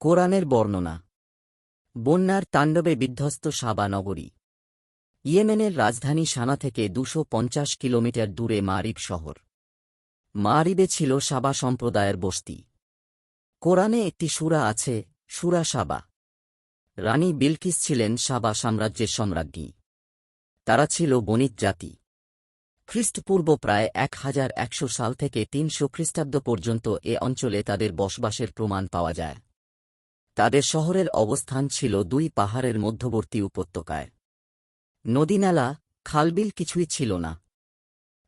কোরআনের বর্ণনা। বন্যার তাণ্ডবে বিধ্বস্ত সাবা নগরী। ইয়েমেনের রাজধানী সানা থেকে দুশো কিলোমিটার দূরে মারিব শহর। মারিবে ছিল সাবা সম্প্রদায়ের বস্তি। কোরআনে একটি সুরা আছে, সুরা সাবা। রানী বিলকিস ছিলেন সাবা সাম্রাজ্যের সম্রাজ্ঞী। তারা ছিল বণিক জাতি। খ্রিস্টপূর্ব প্রায় এক হাজার একশো সাল থেকে তিনশো খ্রিস্টাব্দ পর্যন্ত এ অঞ্চলে তাদের বসবাসের প্রমাণ পাওয়া যায়। তাদের শহরের অবস্থান ছিল দুই পাহাড়ের মধ্যবর্তী উপত্যকায়। নদীনালা, খালবিল কিছুই ছিল না।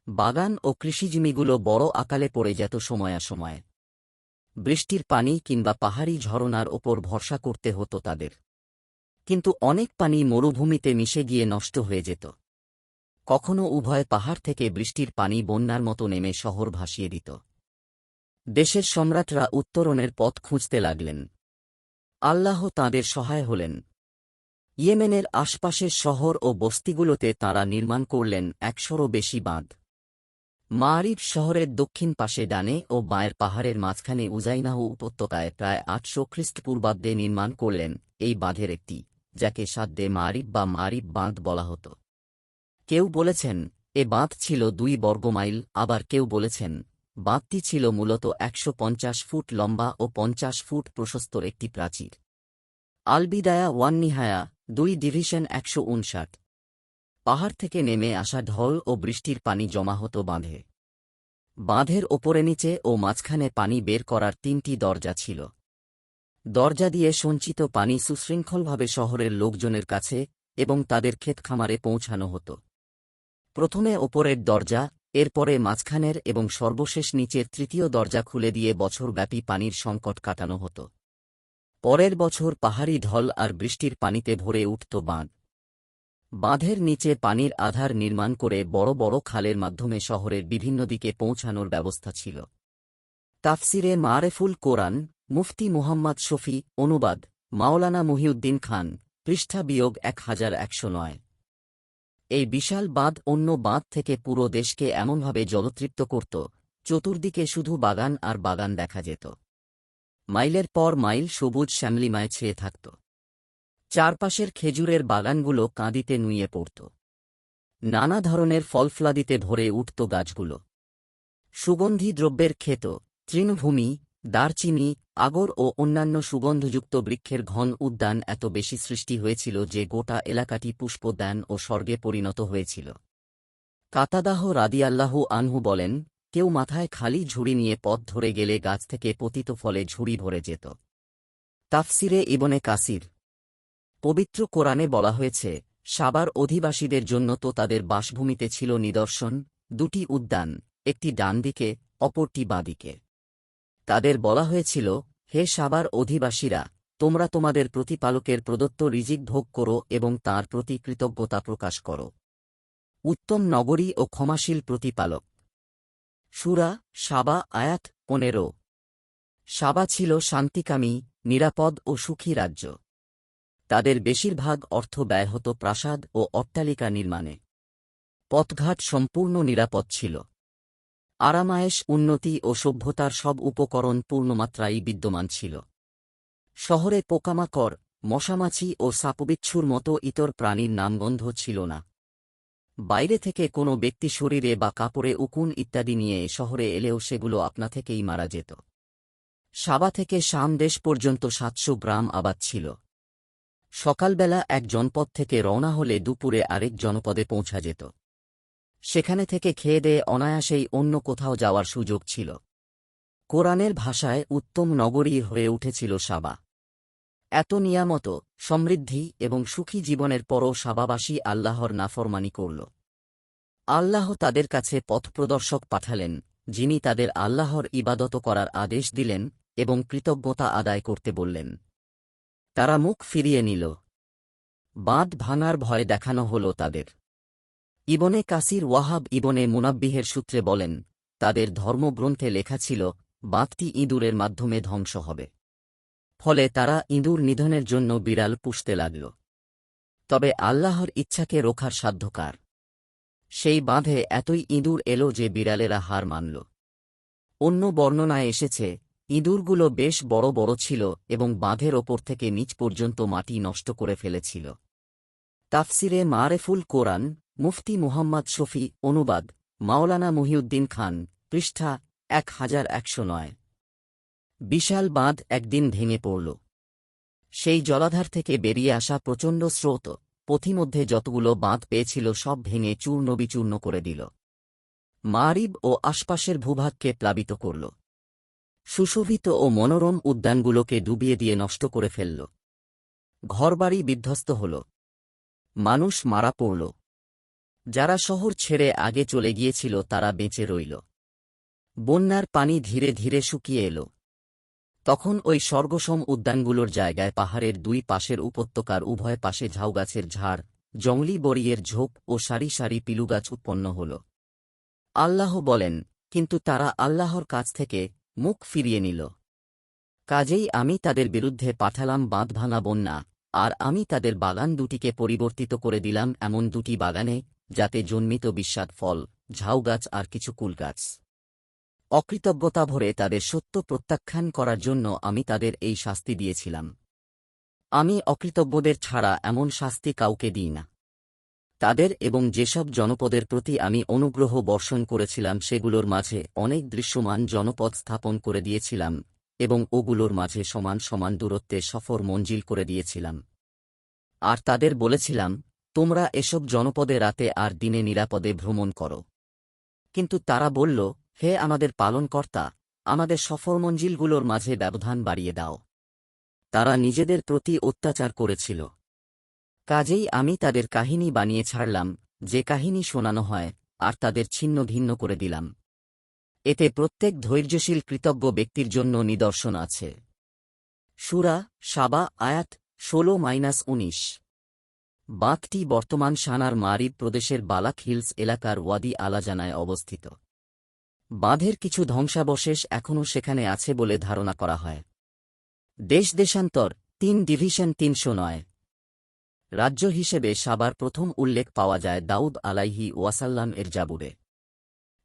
বাগান ও কৃষিজমিগুলো বড় আকালে পড়ে যেত সময়াসময়ে বৃষ্টির পানি কিংবা পাহাড়ি ঝরনার ওপর ভরসা করতে হতো তাদের। কিন্তু অনেক পানি মরুভূমিতে মিশে গিয়ে নষ্ট হয়ে যেত। কখনো উভয় পাহাড় থেকে বৃষ্টির পানি বন্যার মতো নেমে শহর ভাসিয়ে দিত। দেশের সম্রাটরা উত্তরণের পথ খুঁজতে লাগলেন। আল্লাহ তাঁদের সহায় হলেন। ইয়েমেনের আশপাশের শহর ও বস্তিগুলোতে তাঁরা নির্মাণ করলেন একশোরও বেশি বাঁধ। মারিফ শহরের দক্ষিণ পাশে ডানে ও বাঁয়ের পাহাড়ের মাঝখানে উজাইনাহু উপত্যকায় প্রায় আটশো খ্রিস্টপূর্বাব্দে নির্মাণ করলেন এই বাঁধের একটি, যাকে সাদ্দে মারিব বা মারিব বাঁধ বলা হতো। কেউ বলেছেন, এ বাঁধ ছিল দুই বর্গমাইল আবার কেউ বলেছেন বাঁধটি ছিল মূলত একশো পঞ্চাশ ফুট লম্বা ও পঞ্চাশ ফুট প্রশস্তর একটি প্রাচীর। আলবিদায়া ওয়ান নিহায়া দুই ডিভিশন একশো উনষাট। পাহাড় থেকে নেমে আসা ঢল ও বৃষ্টির পানি জমা হতো বাঁধে। বাঁধের ওপরে নিচে ও মাঝখানে পানি বের করার তিনটি দরজা ছিল। দরজা দিয়ে সঞ্চিত পানি সুশৃঙ্খলভাবে শহরের লোকজনের কাছে এবং তাদের ক্ষেতখামারে পৌঁছানো হতো। প্রথমে ওপরের দরজা এরপরে মাঝখানের এবং সর্বশেষ নিচের তৃতীয় দরজা খুলে দিয়ে বছরব্যাপী পানির সংকট কাটানো হতো। পরের বছর পাহাড়ি ঢল আর বৃষ্টির পানিতে ভরে উঠত বাঁধ। বাঁধের নিচে পানির আধার নির্মাণ করে বড় বড় খালের মাধ্যমে শহরের বিভিন্ন দিকে পৌঁছানোর ব্যবস্থা ছিল। তাফসিরে মারেফুল কোরআন, মুফতি মুহাম্মদ শফি, অনুবাদ, মাওলানা মহিউদ্দিন খান, পৃষ্ঠা বিয়োগ এক হাজার একশো নয়। এই বিশাল বাঁধ অন্য বাঁধ থেকে পুরো দেশকে এমনভাবে জলতৃপ্ত করত, চতুর্দিকে শুধু বাগান আর বাগান দেখা যেত। মাইলের পর মাইল সবুজ শ্যামলিমায় ছেয়ে থাকত। চারপাশের খেজুরের বাগানগুলো কাঁদিতে নুয়ে পড়ত। নানা ধরনের ফলফলাদিতে ভরে উঠত গাছগুলো। সুগন্ধি দ্রব্যের ক্ষেত, তৃণভূমি দারচিনি, আগর ও অন্যান্য সুগন্ধযুক্ত বৃক্ষের ঘন উদ্যান এত বেশি সৃষ্টি হয়েছিল যে গোটা এলাকাটি পুষ্পদান ও স্বর্গে পরিণত হয়েছিল। কাতাদাহ রাদিয়াল্লাহু আনহু বলেন, কেউ মাথায় খালি ঝুড়ি নিয়ে পথ ধরে গেলে গাছ থেকে পতিত ফলে ঝুড়ি ভরে যেত। তাফসিরে ইবনে কাসির। পবিত্র কোরআনে বলা হয়েছে, সাবার অধিবাসীদের জন্য তো তাদের বাসভূমিতে ছিল নিদর্শন, দুটি উদ্যান, একটি ডান দিকে অপরটি বাঁদিকে। তাদের বলা হয়েছিল, হে সাবার অধিবাসীরা, তোমরা তোমাদের প্রতিপালকের প্রদত্ত রিজিক ভোগ করো এবং তার প্রতি কৃতজ্ঞতা প্রকাশ করো। উত্তম নগরী ও ক্ষমাশীল প্রতিপালক। সুরা সাবা আয়াত পনেরো। সাবা ছিল শান্তিকামী, নিরাপদ ও সুখী রাজ্য। তাদের বেশিরভাগ অর্থ ব্যয় হতো প্রাসাদ ও অট্টালিকা নির্মাণে। পথঘাট সম্পূর্ণ নিরাপদ ছিল। আরামায়েশ উন্নতি ও সভ্যতার সব উপকরণ পূর্ণমাত্রায় বিদ্যমান ছিল। শহরে পোকামাকড়, মশামাছি ও সাপবিচ্ছুর মতো ইতর প্রাণীর নামগন্ধ ছিল না। বাইরে থেকে কোনো ব্যক্তি শরীরে বা কাপড়ে উকুন ইত্যাদি নিয়ে শহরে এলেও সেগুলো আপনা থেকেই মারা যেত। সাবা থেকে শাম দেশ পর্যন্ত সাতশো গ্রাম আবাদ ছিল। সকালবেলা এক জনপদ থেকে রওনা হলে দুপুরে আরেক জনপদে পৌঁছা যেত। সেখানে থেকে খেয়ে দেয়ে অনায়াসেই অন্য কোথাও যাওয়ার সুযোগ ছিল। কোরআনের ভাষায় উত্তম নগরী হয়ে উঠেছিল সাবা। এত নিয়ামত, সমৃদ্ধি এবং সুখী জীবনের পরও সাবাবাসী আল্লাহর নাফরমানি করল। আল্লাহ তাদের কাছে পথপ্রদর্শক পাঠালেন, যিনি তাদের আল্লাহর ইবাদত করার আদেশ দিলেন এবং কৃতজ্ঞতা আদায় করতে বললেন। তারা মুখ ফিরিয়ে নিল। বাঁধ ভাঙার ভয় দেখানো হল তাদের। ইবনে কাসির ওয়াহাব ইবনে মুনাব্বিহের সূত্রে বলেন, তাদের ধর্মগ্রন্থে লেখা ছিল, বাঁধটি ইঁদুরের মাধ্যমে ধ্বংস হবে। ফলে তারা ইঁদুর নিধনের জন্য বিড়াল পুষতে লাগল। তবে আল্লাহর ইচ্ছাকে রোখার সাধ্যকার। সেই বাঁধে এতই ইঁদুর এলো যে বিড়ালেরা হার মানল। অন্য বর্ণনায় এসেছে, ইঁদুরগুলো বেশ বড় বড় ছিল এবং বাঁধের ওপর থেকে নিচ পর্যন্ত মাটি নষ্ট করে ফেলেছিল। তাফসিরে মারেফুল কোরআন মুফতি মুহাম্মদ শফি অনুবাদ, মাওলানা মহিউদ্দিন খান, পৃষ্ঠা এক হাজার একশো নয়। বিশাল বাঁধ একদিন ভেঙে পড়ল। সেই জলাধার থেকে বেরিয়ে আসা প্রচণ্ড স্রোত, পথিমধ্যে যতগুলো বাঁধ পেয়েছিল সব ভেঙে চূর্ণ বিচূর্ণ করে দিল। মারিব ও আশপাশের ভূভাগকে প্লাবিত করল। সুশোভিত ও মনোরম উদ্যানগুলোকে ডুবিয়ে দিয়ে নষ্ট করে ফেলল। ঘরবাড়ি বিধ্বস্ত হল। মানুষ মারা পড়ল। যারা শহর ছেড়ে আগে চলে গিয়েছিল তারা বেঁচে রইল। বন্যার পানি ধীরে ধীরে শুকিয়ে এল। তখন ওই স্বর্গসম উদ্যানগুলোর জায়গায় পাহাড়ের দুই পাশের উপত্যকার উভয় পাশে ঝাউগাছের ঝাড়, জংলি বড়িয়ের ঝোপ ও সারি সারি পিলুগাছ উৎপন্ন হল। আল্লাহ বলেন, কিন্তু তারা আল্লাহর কাছ থেকে মুখ ফিরিয়ে নিল। কাজেই আমি তাদের বিরুদ্ধে পাঠালাম বাঁধ ভাঙা বন্যা, আর আমি তাদের বাগান দুটিকে পরিবর্তিত করে দিলাম এমন দুটি বাগানে যাতে জন্মিত বিস্বাদ ফল, ঝাউ গাছ আর কিছু কুল গাছ। অকৃতজ্ঞতা ভরে তাদের সত্য প্রত্যাখ্যান করার জন্য আমি তাদের এই শাস্তি দিয়েছিলাম। আমি অকৃতজ্ঞদের ছাড়া এমন শাস্তি কাউকে দিই না। তাদের এবং যেসব জনপদের প্রতি আমি অনুগ্রহ বর্ষণ করেছিলাম সেগুলোর মাঝে অনেক দৃশ্যমান জনপদ স্থাপন করে দিয়েছিলাম এবং ওগুলোর মাঝে সমান সমান দূরত্বে সফর মঞ্জিল করে দিয়েছিলাম। আর তাদের বলেছিলাম তোমরা এসব জনপদে রাতে আর দিনে নিরাপদে ভ্রমণ করো। কিন্তু তারা বলল, হে আমাদের পালনকর্তা, আমাদের সফরমঞ্জিলগুলোর মাঝে ব্যবধান বাড়িয়ে দাও। তারা নিজেদের প্রতি অত্যাচার করেছিল। কাজেই আমি তাদের কাহিনী বানিয়ে ছাড়লাম, যে কাহিনী শোনানো হয়, আর তাদের ছিন্ন ভিন্ন করে দিলাম। এতে প্রত্যেক ধৈর্যশীল কৃতজ্ঞ ব্যক্তির জন্য নিদর্শন আছে। সুরা সাবা আয়াত ষোলো মাইনাস উনিশ। বাঁধটি বর্তমান সানার মারিব প্রদেশের বালাক হিলস এলাকার ওয়াদি আলাজানায় অবস্থিত। বাঁধের কিছু ধ্বংসাবশেষ এখনও সেখানে আছে বলে ধারণা করা হয়। দেশ দেশান্তর, তিন ডিভিশন তিনশো নয়। রাজ্য হিসেবে সাবার প্রথম উল্লেখ পাওয়া যায় দাউদ আলাইহি ওয়াসাল্লাম এর জাবুরে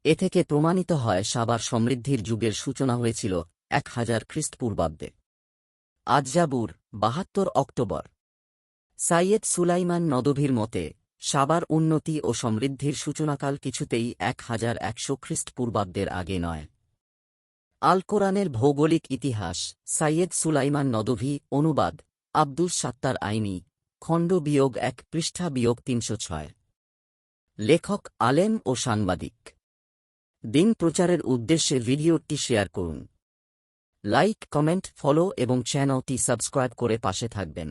এ থেকে প্রমাণিত হয় সাবার সমৃদ্ধির যুগের সূচনা হয়েছিল এক হাজার খ্রিস্টপূর্বাব্দে। আজ জাবুর বাহাত্তর অক্টোবর। সাইয়েদ সুলাইমান নদভীর মতে, সাবার উন্নতি ও সমৃদ্ধির সূচনাকাল কিছুতেই এক হাজার একশো খ্রিস্টপূর্বাব্দের আগে নয়। আল কোরআনের ভৌগোলিক ইতিহাস, সাইয়েদ সুলাইমান নদভী, অনুবাদ, আব্দুস সাত্তার আইনি, খণ্ড বিয়োগ এক, পৃষ্ঠা বিয়োগ তিনশো ছয়। লেখক, আলেম ও সাংবাদিক। দিন প্রচারের উদ্দেশ্যে ভিডিওটি শেয়ার করুন। লাইক, কমেন্ট, ফলো এবং চ্যানেলটি সাবস্ক্রাইব করে পাশে থাকবেন।